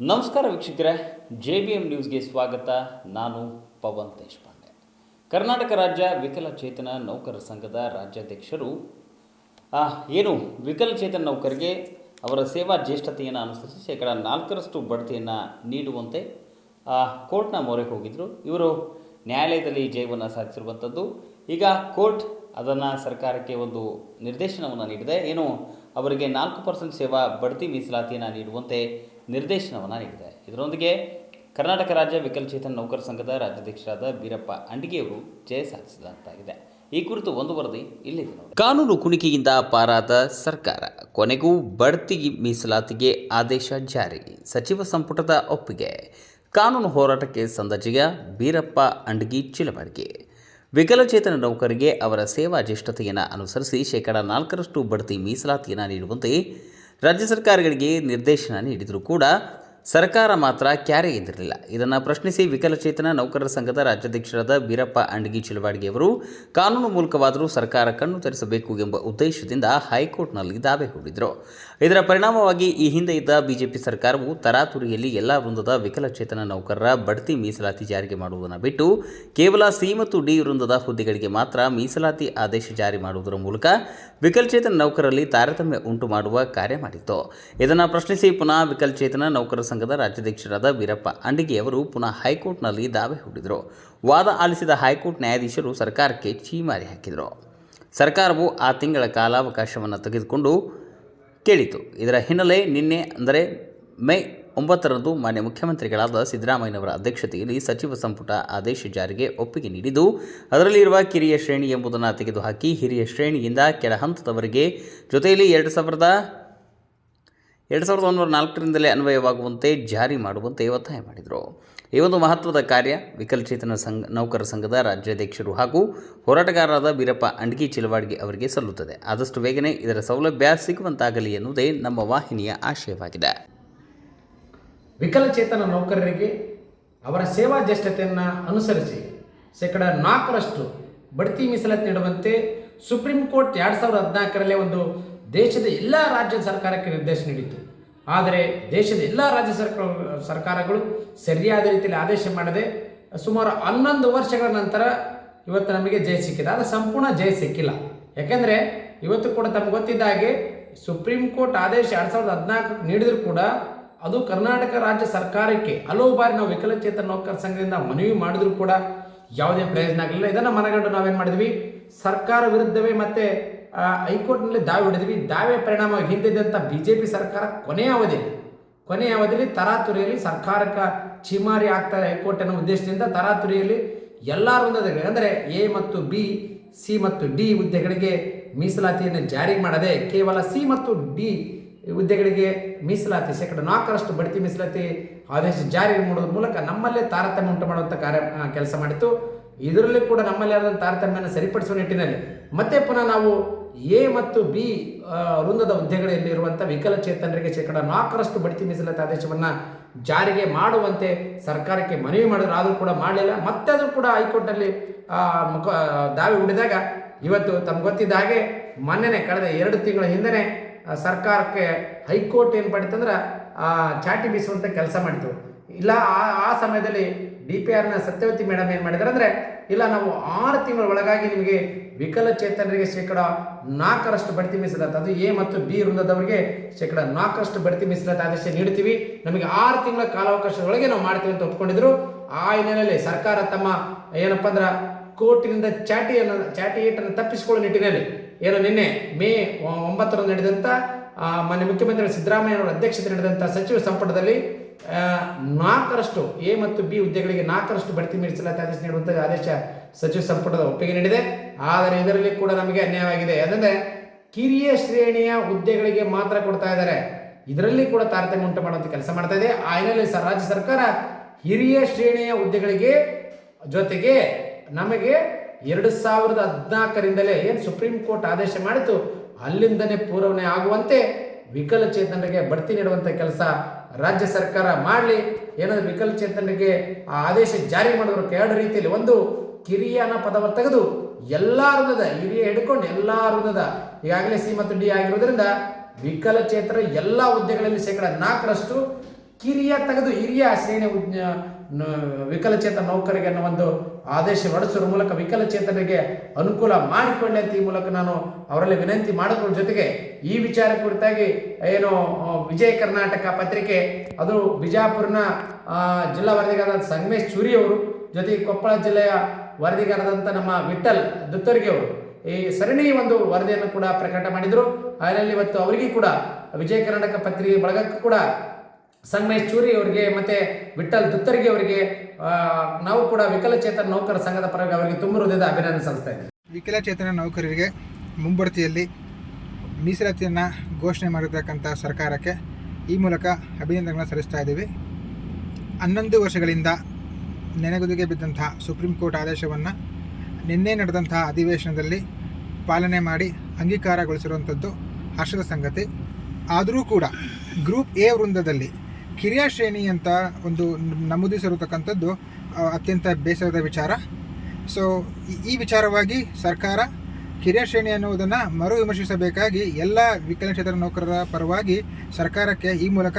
ನಮಸ್ಕಾರ ವೀಕ್ಷಕರೇ J B M ನ್ಯೂಸ್ಗೆ ಸ್ವಾಗತ. ನಾನು ಪವನ್ ದೇಶಪಾಂಡೆ. ಕರ್ನಾಟಕ ರಾಜ್ಯ ವಿಕಲಚೇತನ ನೌಕರರ ಸಂಘದ ರಾಜ್ಯಾಧ್ಯಕ್ಷರು ಏನು ವಿಕಲಚೇತನ ನೌಕರಿಗೆ ಅವರ ಸೇವಾ ಜ್ಯೇಷ್ಠತೆಯನ್ನು ಅನುಸರಿಸಿ ಶೇಕಡ ನಾಲ್ಕರಷ್ಟು ಬಡ್ತಿಯನ್ನು ನೀಡುವಂತೆ ಕೋರ್ಟ್ನ ಮೊರೆ ಹೋಗಿದ್ದರು ಇವರು ನ್ಯಾಯಾಲಯದಲ್ಲಿ ಜಯವನ್ನು ಸಾಧಿಸಿರುವಂಥದ್ದು ಈಗ ಕೋರ್ಟ್ ಅದನ್ನು ಸರ್ಕಾರಕ್ಕೆ ಒಂದು ನಿರ್ದೇಶನವನ್ನು ನೀಡಿದೆ. ಏನು, ಅವರಿಗೆ ನಾಲ್ಕು ಪರ್ಸೆಂಟ್ ಸೇವಾ ಬಡ್ತಿ ಮೀಸಲಾತಿಯನ್ನು ನೀಡುವಂತೆ ನಿರ್ದೇಶನವನ್ನು ನೀಡಿದೆ ಇದರೊಂದಿಗೆ ಕರ್ನಾಟಕ ರಾಜ್ಯ ವಿಕಲಚೇತನ ನೌಕರ ಸಂಘದ ರಾಜ್ಯಾಧ್ಯಕ್ಷರಾದ ಬೀರಪ್ಪ ಅಂಡಿಗೆಯವರು ಜಯ ಸಾಧಿಸಿದಂತಾಗಿದೆ. ಈ ಕುರಿತು ಒಂದು ವರದಿ ಇಲ್ಲಿದೆ ಕಾನೂನು ಕುಣಿಕೆಯಿಂದ ಪಾರಾದ ಸರ್ಕಾರ, ಕೊನೆಗೂ ಬಡ್ತಿ ಮೀಸಲಾತಿಗೆ ಆದೇಶ ಜಾರಿ, ಸಚಿವ ಸಂಪುಟದ ಒಪ್ಪಿಗೆ. ಕಾನೂನು ಹೋರಾಟಕ್ಕೆ ಸಂದಜಿಗ ಬೀರಪ್ಪ ಅಂಡಗಿ ಚಿಲಬಾಡಿಗೆ ವಿಕಲಚೇತನ ನೌಕರಿಗೆ ಅವರ ಸೇವಾ ಜ್ಯೇಷ್ಠತೆಯನ್ನು ಅನುಸರಿಸಿ ಶೇಕಡಾ ನಾಲ್ಕರಷ್ಟು ಬಡ್ತಿ ಮೀಸಲಾತಿಯನ್ನು ನೀಡುವಂತೆ ರಾಜ್ಯ ಸರ್ಕಾರಗಳಿಗೆ ನಿರ್ದೇಶನ ನೀಡಿದರೂ ಕೂಡ ಸರ್ಕಾರ ಮಾತ್ರ ಕ್ಯಾರೆ ಇದ್ದಿರಲಿಲ್ಲ. ಇದನ್ನು ಪ್ರಶ್ನಿಸಿ ವಿಕಲಚೇತನ ನೌಕರರ ಸಂಘದ ರಾಜ್ಯಾಧ್ಯಕ್ಷರಾದ ವೀರಪ್ಪ ಅಂಡಗಿ ಚಿಲವಾಡಿಗೆಯವರು, ಕಾನೂನು ಮೂಲಕವಾದರೂ ಸರ್ಕಾರ ಕಣ್ಣು ತರಿಸಬೇಕು ಎಂಬ ಉದ್ದೇಶದಿಂದ ಹೈಕೋರ್ಟ್ನಲ್ಲಿ ದಾವೆ ಹೂಡಿದರು. ಇದರ ಪರಿಣಾಮವಾಗಿ ಈ ಹಿಂದೆ ಇದ್ದ ಬಿಜೆಪಿ ಸರ್ಕಾರವು ತರಾತುರಿಯಲ್ಲಿ ಎಲ್ಲ ವೃಂದದ ವಿಕಲಚೇತನ ನೌಕರರ ಬಡ್ತಿ ಮೀಸಲಾತಿ ಜಾರಿಗೆ ಮಾಡುವುದನ್ನು ಬಿಟ್ಟು ಕೇವಲ ಸಿ ಮತ್ತು ಡಿ ವೃಂದದ ಹುದ್ದೆಗಳಿಗೆ ಮಾತ್ರ ಮೀಸಲಾತಿ ಆದೇಶ ಜಾರಿ ಮಾಡುವುದರ ಮೂಲಕ ವಿಕಲಚೇತನ ನೌಕರರಲ್ಲಿ ತಾರತಮ್ಯ ಉಂಟು ಮಾಡುವ ಕಾರ್ಯ ಮಾಡಿತ್ತು. ಇದನ್ನು ಪ್ರಶ್ನಿಸಿ ಪುನಃ ವಿಕಲಚೇತನ ನೌಕರರ ಸಂಘದ ರಾಜ್ಯಾಧ್ಯಕ್ಷರಾದ ವೀರಪ್ಪ ಅಂಡಿಗೆ ಅವರು ಪುನಃ ಹೈಕೋರ್ಟ್ನಲ್ಲಿ ದಾವೆ ಹೂಡಿದರು. ವಾದ ಆಲಿಸಿದ ಹೈಕೋರ್ಟ್ ನ್ಯಾಯಾಧೀಶರು ಸರ್ಕಾರಕ್ಕೆ ಚೀಮಾರಿ ಹಾಕಿದರು. ಸರ್ಕಾರವು ಆ ತಿಂಗಳ ಕಾಲಾವಕಾಶವನ್ನು ತೆಗೆದುಕೊಂಡು ಕೇಳಿತು. ಇದರ ಹಿನ್ನೆಲೆ ನಿನ್ನೆ ಅಂದರೆ ಮೇ ಒಂಬತ್ತರಂದು ಮಾನ್ಯ ಮುಖ್ಯಮಂತ್ರಿಗಳಾದ ಸಿದ್ದರಾಮಯ್ಯನವರ ಅಧ್ಯಕ್ಷತೆಯಲ್ಲಿ ಸಚಿವ ಸಂಪುಟ ಆದೇಶ ಜಾರಿಗೆ ಒಪ್ಪಿಗೆ ನೀಡಿದ್ದು, ಅದರಲ್ಲಿರುವ ಕಿರಿಯ ಶ್ರೇಣಿ ಎಂಬುದನ್ನು ತೆಗೆದುಹಾಕಿ ಹಿರಿಯ ಶ್ರೇಣಿಯಿಂದ ಕೆಳ ಹಂತದವರೆಗೆ ಜೊತೆಯಲ್ಲಿ ಎರಡು ಸಾವಿರದ ಎರಡು ಸಾವಿರದ ಒಂಬೈನೂರ ನಾಲ್ಕರಿಂದಲೇ ಅನ್ವಯವಾಗುವಂತೆ ಜಾರಿ ಮಾಡುವಂತೆ ಒತ್ತಾಯ ಮಾಡಿದರು. ಈ ಒಂದು ಮಹತ್ವದ ಕಾರ್ಯ ವಿಕಲಚೇತನ ಸಂಘ, ನೌಕರ ಸಂಘದ ರಾಜ್ಯಾಧ್ಯಕ್ಷರು ಹಾಗೂ ಹೋರಾಟಗಾರರಾದ ಬೀರಪ್ಪ ಅಂಡ್ಗಿ ಚಿಲವಾಡ್ಗಿ ಅವರಿಗೆ ಸಲ್ಲುತ್ತದೆ. ಆದಷ್ಟು ಬೇಗನೆ ಇದರ ಸೌಲಭ್ಯ ಸಿಗುವಂತಾಗಲಿ ಎನ್ನುವುದೇ ನಮ್ಮ ವಾಹಿನಿಯ ಆಶಯವಾಗಿದೆ. ವಿಕಲಚೇತನ ನೌಕರರಿಗೆ ಅವರ ಸೇವಾ ಜ್ಯೇಷ್ಠತೆಯನ್ನು ಅನುಸರಿಸಿ ಶೇಕಡ ನಾಲ್ಕರಷ್ಟು ಬಡ್ತಿ ಮೀಸಲಾತಿ ನೀಡುವಂತೆ ಸುಪ್ರೀಂ ಕೋರ್ಟ್ ಎರಡು ಸಾವಿರದ ಹದಿನಾಲ್ಕರಲ್ಲೇ ಒಂದು ದೇಶದ ಎಲ್ಲ ರಾಜ್ಯ ಸರ್ಕಾರಕ್ಕೆ ನಿರ್ದೇಶನ ನೀಡಿತು ಆದರೆ ದೇಶದ ಎಲ್ಲ ರಾಜ್ಯ ಸರ್ಕಾರ ಸರ್ಕಾರಗಳು ಸರಿಯಾದ ರೀತಿಯಲ್ಲಿ ಆದೇಶ ಮಾಡದೆ ಸುಮಾರು ಹನ್ನೊಂದು ವರ್ಷಗಳ ನಂತರ ಇವತ್ತು ನಮಗೆ ಜಯ ಸಿಕ್ಕಿದೆ. ಆದರೆ ಸಂಪೂರ್ಣ ಜಯ ಸಿಕ್ಕಿಲ್ಲ. ಯಾಕೆಂದರೆ ಇವತ್ತು ಕೂಡ ತಮ್ಗೆ ಗೊತ್ತಿದ್ದ ಹಾಗೆ ಸುಪ್ರೀಂ ಕೋರ್ಟ್ ಆದೇಶ ಎರಡು ಸಾವಿರದ ಹದಿನಾಲ್ಕು ನೀಡಿದರೂ ಕೂಡ ಅದು ಕರ್ನಾಟಕ ರಾಜ್ಯ ಸರ್ಕಾರಕ್ಕೆ ಹಲವು ಬಾರಿ ನಾವು ವಿಕಲಚೇತನ ನೌಕರ ಸಂಘದಿಂದ ಮನವಿ ಮಾಡಿದ್ರು ಕೂಡ ಯಾವುದೇ ಪ್ರಯೋಜನ ಆಗಲಿಲ್ಲ. ಇದನ್ನು ಮನಗಂಡು ನಾವೇನು ಮಾಡಿದ್ವಿ? ಸರ್ಕಾರ ವಿರುದ್ಧವೇ ಮತ್ತೆ ಹೈಕೋರ್ಟ್ನಲ್ಲಿ ದಾವೆ ಹೊಡೆದ್ವಿ. ದಾವೆ ಪರಿಣಾಮ ಹಿಂದಿದ್ದಂಥ ಬಿ ಜೆ ಪಿ ಸರ್ಕಾರ ಕೊನೆಯ ಅವಧಿಯಲ್ಲಿ ಕೊನೆಯ ಅವಧಿಯಲ್ಲಿ ತರಾತುರಿಯಲ್ಲಿ ಸರ್ಕಾರಕ್ಕೆ ಚಿಮಾರಿ ಆಗ್ತಾರೆ ಹೈಕೋರ್ಟ್ ಅನ್ನೋ ಉದ್ದೇಶದಿಂದ ತರಾತುರಿಯಲ್ಲಿ ಎಲ್ಲ ವೃಂದದಲ್ಲಿ ಅಂದರೆ ಎ ಮತ್ತು ಬಿ, ಸಿ ಮತ್ತು ಡಿ ಹುದ್ದೆಗಳಿಗೆ ಮೀಸಲಾತಿಯನ್ನು ಜಾರಿ ಮಾಡದೆ, ಕೇವಲ ಸಿ ಮತ್ತು ಡಿ ಹುದ್ದೆಗಳಿಗೆ ಮೀಸಲಾತಿ, ಶೇಕಡ ನಾಲ್ಕರಷ್ಟು ಬಡ್ತಿ ಮೀಸಲಾತಿ ಆದೇಶ ಜಾರಿ ಮಾಡೋದ್ರ ಮೂಲಕ ನಮ್ಮಲ್ಲೇ ತಾರತಮ್ಯ ಉಂಟು ಮಾಡುವಂಥ ಕಾರ್ಯ ಕೆಲಸ ಮಾಡಿತ್ತು. ಇದರಲ್ಲಿ ಕೂಡ ನಮ್ಮಲ್ಲಿ ಆದ ತಾರತಮ್ಯನ ಸರಿಪಡಿಸುವ ನಿಟ್ಟಿನಲ್ಲಿ ಮತ್ತೆ ಪುನಃ ನಾವು ಎ ಮತ್ತು ಬಿ ವೃಂದದ ಹುದ್ದೆಗಳಲ್ಲಿರುವಂಥ ವಿಕಲಚೇತನರಿಗೆ ಶೇಕಡ ನಾಲ್ಕರಷ್ಟು ಬಡ್ತಿ ಮೀಸಲಾತಿ ಆದೇಶವನ್ನು ಜಾರಿಗೆ ಮಾಡುವಂತೆ ಸರ್ಕಾರಕ್ಕೆ ಮನವಿ ಮಾಡಿದ್ರು. ಆದರೂ ಕೂಡ ಮಾಡಲಿಲ್ಲ. ಮತ್ತೆ ಅದು ಕೂಡ ಹೈಕೋರ್ಟ್ನಲ್ಲಿ ಅಲ್ಲಿ ಮುಖ ದಾವೆ ಹೂಡಿದಾಗ ಇವತ್ತು ತಮ್ಗೆ ಗೊತ್ತಿದ್ದ ಹಾಗೆ ಮೊನ್ನೆನೆ ಕಳೆದ ಎರಡು ತಿಂಗಳ ಹಿಂದೆನೆ ಸರ್ಕಾರಕ್ಕೆ ಹೈಕೋರ್ಟ್ ಏನು ಆ, ಚಾಟಿ ಬೀಸುವಂಥ ಕೆಲಸ ಮಾಡಿತು ಇಲ್ಲ ಆ ಸಮಯದಲ್ಲಿ ಡಿ ಪಿ ಆರ್ನ ಸತ್ಯವತಿ ಮೇಡಮ್ ಏನು ಮಾಡಿದ್ರಂದ್ರೆ ಇಲ್ಲ, ನಾವು ಆರು ತಿಂಗಳ ಒಳಗಾಗಿ ನಿಮಗೆ ವಿಕಲಚೇತನರಿಗೆ ಶೇಕಡ ನಾಲ್ಕರಷ್ಟು ಬಡ್ತಿ ಮೀಸಲಾತಿ, ಅದು ಎ ಮತ್ತು ಬಿ ವೃಂದದವರಿಗೆ ಶೇಕಡ ನಾಲ್ಕರಷ್ಟು ಬಡ್ತಿ ಮೀಸಲಾತಿ ಆದೇಶ ನೀಡ್ತೀವಿ ನಮಗೆ ಆರು ತಿಂಗಳ ಕಾಲಾವಕಾಶದೊಳಗೆ ನಾವು ಮಾಡ್ತೀವಿ ಅಂತ ಒಪ್ಕೊಂಡಿದ್ರು. ಆ ಹಿನ್ನೆಲೆಯಲ್ಲಿ ಸರ್ಕಾರ ತಮ್ಮ ಏನಪ್ಪ ಅಂದ್ರೆ ಕೋರ್ಟಿನಿಂದ ಚಾಟಿಯನ್ನು, ಚಾಟಿ ಏಟನ್ನು ತಪ್ಪಿಸಿಕೊಳ್ಳುವ ನಿಟ್ಟಿನಲ್ಲಿ ಏನು ನಿನ್ನೆ ಮೇ ಒಂಬತ್ತರಂದು ನಡೆದಂಥ ಮಾನ್ಯ ಮುಖ್ಯಮಂತ್ರಿ ಸಿದ್ದರಾಮಯ್ಯನವರ ಅಧ್ಯಕ್ಷತೆ ನಡೆದಂಥ ಸಚಿವ ಸಂಪುಟದಲ್ಲಿ ನಾಲ್ಕರಷ್ಟು ಎ ಮತ್ತು ಬಿ ಹುದ್ದೆಗಳಿಗೆ ನಾಲ್ಕರಷ್ಟು ಬಡ್ತಿ ಮೀಸಲಾತಿ ಆದೇಶ ನೀಡುವಂಥ ಆದೇಶ ಸಚಿವ ಸಂಪುಟದ ಒಪ್ಪಿಗೆ ನೀಡಿದೆ. ಆದರೆ ಇದರಲ್ಲಿ ಕೂಡ ನಮಗೆ ಅನ್ಯಾಯವಾಗಿದೆ. ಅದಂದ್ರೆ ಕಿರಿಯ ಶ್ರೇಣಿಯ ಹುದ್ದೆಗಳಿಗೆ ಮಾತ್ರ ಕೊಡ್ತಾ ಇದ್ದಾರೆ. ಇದರಲ್ಲಿ ಕೂಡ ತಾರತಮ್ಯ ಉಂಟು ಮಾಡುವಂಥ ಕೆಲಸ ಮಾಡ್ತಾ ಇದೆ. ಆ ಹಿನ್ನೆಲೆಯಲ್ಲಿ ಸ- ರಾಜ್ಯ ಸರ್ಕಾರ ಹಿರಿಯ ಶ್ರೇಣಿಯ ಹುದ್ದೆಗಳಿಗೆ ಜೊತೆಗೆ ನಮಗೆ ಎರಡು ಸಾವಿರದ ಹದಿನಾಲ್ಕರಿಂದಲೇ ಏನು ಸುಪ್ರೀಂ ಕೋರ್ಟ್ ಆದೇಶ ಮಾಡಿತು ಅಲ್ಲಿಂದನೇ ಪೂರವಣೆ ಆಗುವಂತೆ ವಿಕಲಚೇತನರಿಗೆ ಬಡ್ತಿ ನೀಡುವಂಥ ಕೆಲಸ ರಾಜ್ಯ ಸರ್ಕಾರ ಮಾಡಲಿ ಏನಾದರೂ ವಿಕಲಚೇತನರಿಗೆ ಆ ಆದೇಶ ಜಾರಿ ಮಾಡೋದಕ್ಕೆ ಎರಡು ರೀತಿಯಲ್ಲಿ. ಒಂದು, ಕಿರಿಯ ಅನ್ನೋ ಪದವನ್ನು ತೆಗೆದು ಎಲ್ಲ ವೃಂದದ ಹಿರಿಯ ಹಿಡ್ಕೊಂಡು ಎಲ್ಲ ವೃಂದದ ಈಗಾಗಲೇ ಸಿ ಮತ್ತು ಡಿ ಆಗಿರೋದ್ರಿಂದ ವಿಕಲಚೇತನ ಎಲ್ಲ ಹುದ್ದೆಗಳಲ್ಲಿ ಶೇಕಡ ನಾಲ್ಕರಷ್ಟು ಕಿರಿಯ ತೆಗೆದು ಹಿರಿಯ ಶ್ರೇಣಿ ವಿಕಲಚೇತನ ನೌಕರಿಗೆ ಅನ್ನೋ ಒಂದು ಆದೇಶ ಹೊರಡಿಸುವ ಮೂಲಕ ವಿಕಲಚೇತನರಿಗೆ ಅನುಕೂಲ ಮಾಡಿಕೊಳ್ಳಿ ಅಂತ ಈ ಮೂಲಕ ನಾನು ಅವರಲ್ಲಿ ವಿನಂತಿ ಮಾಡೋದ್ರ ಜೊತೆಗೆ ಈ ವಿಚಾರ ಕುರಿತಾಗಿ ಏನು ವಿಜಯ ಕರ್ನಾಟಕ ಪತ್ರಿಕೆ, ಅದು ಬಿಜಾಪುರನ ಜಿಲ್ಲಾ ವರದಿಗಾರ ಸಂಗಮೇಶ್ ಚೂರಿ ಅವರು ಜೊತೆಗೆ ಕೊಪ್ಪಳ ಜಿಲ್ಲೆಯ ವರದಿಗಾರದಂಥ ನಮ್ಮ ವಿಠಲ್ ದುತ್ತರ್ಗಿ ಅವರು ಈ ಸರಣಿ ಒಂದು ವರದಿಯನ್ನು ಕೂಡ ಪ್ರಕಟ ಮಾಡಿದರು. ಅದರಲ್ಲಿ ಇವತ್ತು ಅವರಿಗೂ ಕೂಡ ವಿಜಯ ಕರ್ನಾಟಕ ಪತ್ರಿಕೆ ಬಳಗಕ್ಕೂ ಕೂಡ ಸಂಗಮೇಶ್ ಚೂರಿ ಅವರಿಗೆ ಮತ್ತೆ ವಿಠಲ್ ದುತ್ತರ್ಗಿ ಅವರಿಗೆ ನಾವು ಕೂಡ ವಿಕಲಚೇತನ ನೌಕರ ಸಂಘದ ಪರವಾಗಿ ಅವರಿಗೆ ತುಂಬ ಹೃದಯದ ಅಭಿನಂದನೆ ಸಲ್ಲಿಸ್ತಾ ವಿಕಲಚೇತನ ನೌಕರರಿಗೆ ಮುಂಬಡ್ತಿಯಲ್ಲಿ ಮೀಸಲಾತಿಯನ್ನು ಘೋಷಣೆ ಮಾಡಿರ್ತಕ್ಕಂಥ ಸರ್ಕಾರಕ್ಕೆ ಈ ಮೂಲಕ ಅಭಿನಂದನೆಗಳನ್ನು ಸಲ್ಲಿಸ್ತಾ ಇದ್ದೀವಿ. ಹನ್ನೊಂದು ವರ್ಷಗಳಿಂದ ನೆನೆಗುದಿಗೆ ಬಿದ್ದಂತಹ ಸುಪ್ರೀಂ ಕೋರ್ಟ್ ಆದೇಶವನ್ನು ನಿನ್ನೆ ನಡೆದಂತಹ ಅಧಿವೇಶನದಲ್ಲಿ ಪಾಲನೆ ಮಾಡಿ ಅಂಗೀಕಾರಗೊಳಿಸಿರುವಂಥದ್ದು ಹರ್ಷದ ಸಂಗತಿ. ಆದರೂ ಕೂಡ ಗ್ರೂಪ್ ಎ ವೃಂದದಲ್ಲಿ ಕಿರಿಯ ಶ್ರೇಣಿ ಅಂತ ಒಂದು ನಮೂದಿಸಿರತಕ್ಕಂಥದ್ದು ಅತ್ಯಂತ ಬೇಸರದ ವಿಚಾರ. ಸೊ ಈ- ವಿಚಾರವಾಗಿ ಸರ್ಕಾರ ಕಿರಿಯ ಶ್ರೇಣಿ ಅನ್ನುವುದನ್ನು ಮರು ವಿಮರ್ಶಿಸಬೇಕಾಗಿ ಎಲ್ಲ ವಿಕಲಚೇತನ ನೌಕರರ ಪರವಾಗಿ ಸರ್ಕಾರಕ್ಕೆ ಈ ಮೂಲಕ